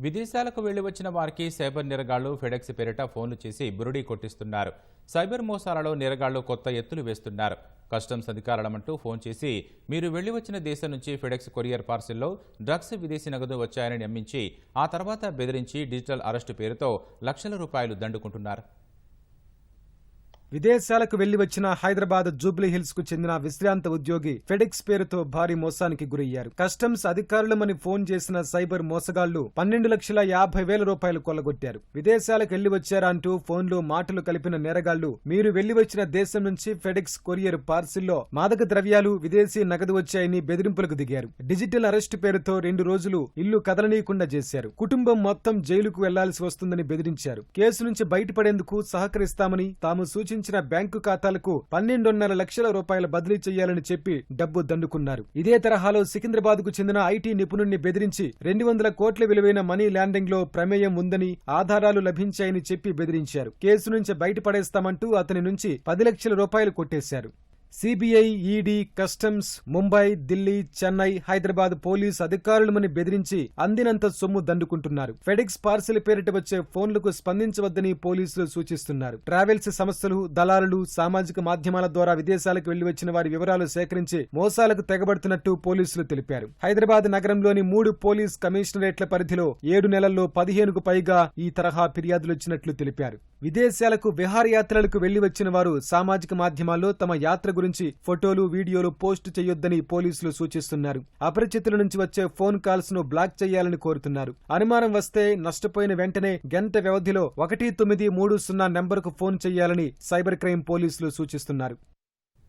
విదేశాలకు వెళ్ళి వచ్చిన వారికి సైబర్ నిరగాళ్ళు ఫెడెక్స్ పేరిట ఫోన్లు చేసి బురుడీ కొట్టిస్తున్నారు. సైబర్ మోసాలలో నిరగాళ్ళు కొత్త ఎత్తులు వేస్తున్నారు. కస్టమ్స్ అధికారులమంటూ ఫోన్ చేసి మీరు వెళ్ళి వచ్చిన దేశం నుంచి ఫెడెక్స్ కొరియర్ పార్సిల్లో డ్రగ్స్ విదేశీ నగదు వచ్చాయని నమ్మించి ఆ తర్వాత బెదిరించి డిజిటల్ అరెస్టు పేరుతో లక్షల రూపాయలు దండుకుంటున్నారు. విదేశాలకు వెళ్ళి వచ్చిన హైదరాబాద్ జూబ్లీహిల్స్కు చెందిన విశ్రాంత ఉద్యోగి ఫెడెక్స్ పేరుతో భారీ మోసానికి గురయ్యారు. కస్టమ్స్ అధికారులమని ఫోన్ చేసిన సైబర్ మోసగాళ్ళు పన్నెండు లక్షల యాభై వేల రూపాయలు కొల్లగొట్టారు. విదేశాలకు వెళ్ళి వచ్చారా అంటూ ఫోన్లో మాటలు కలిపిన నేరగాళ్ళు మీరు వెళ్ళి వచ్చిన దేశం నుంచి ఫెడెక్స్ కొరియర్ పార్సిల్లో మాదక ద్రవ్యాలు విదేశీ నగదు వచ్చాయని బెదిరింపులకు దిగారు. డిజిటల్ అరెస్టు పేరుతో రెండు రోజులు ఇల్లు కదలనీయకుండా చేశారు. కుటుంబం మొత్తం జైలుకు వెళ్ళాల్సి వస్తుందని బెదిరించారు. కేసు నుంచి బయటపడేందుకు సహకరిస్తామని తాము సూచించారు. సూచించిన బ్యాంకు ఖాతాలకు పన్నెండున్నర లక్షల రూపాయల బదిలీ చేయాలని చెప్పి డబ్బు దండుకున్నారు. ఇదే తరహాలో సికింద్రాబాద్కు చెందిన ఐటీ నిపుణుణ్ణి బెదిరించి రెండు వందల కోట్ల విలువైన మనీ ల్యాండింగ్లో ప్రమేయం ఉందని ఆధారాలు లభించాయని చెప్పి బెదిరించారు. కేసు నుంచి బయటపడేస్తామంటూ అతని నుంచి పది లక్షల రూపాయలు కొట్టేశారు. CBI ED customs Mumbai Delhi Chennai Hyderabad police అధికారులమని బెదిరించి అందినంత సొమ్ము దండుకుంటున్నారు. ఫెడెక్స్ పార్సిల్ పేరిట వచ్చే ఫోన్లకు స్పందించవద్దని పోలీసులు సూచిస్తున్నారు. ట్రావెల్స్ సంస్థలు దళారులు సామాజిక మాధ్యమాల ద్వారా విదేశాలకు వెళ్ళి వచ్చిన వారి వివరాలు సేకరించి మోసాలకు తెగబడుతున్నట్టు పోలీసులు తెలిపారు. హైదరాబాద్ నగరంలోని మూడు పోలీస్ కమిషనరేట్ల పరిధిలో ఏడు నెలల్లో పదిహేనుకు పైగా ఈ తరహా ఫిర్యాదులు వచ్చినట్లు తెలిపారు. విదేశాలకు విహారయాత్రలకు వెళ్ళి వచ్చిన వారు సామాజిక మాధ్యమాల్లో తమ యాత్ర గురించి ఫోటోలు వీడియోలు పోస్ట్ చేయొద్దని పోలీసులు సూచిస్తున్నారు. అపరిచితుల నుంచి వచ్చే ఫోన్ కాల్స్ను బ్లాక్ చేయాలని కోరుతున్నారు. అనుమానం వస్తే నష్టపోయిన వెంటనే గంట వ్యవధిలో ఒకటి తొమ్మిది మూడు సున్నా నెంబర్కు ఫోన్ చేయాలని సైబర్ క్రైమ్ పోలీసులు సూచిస్తున్నారు.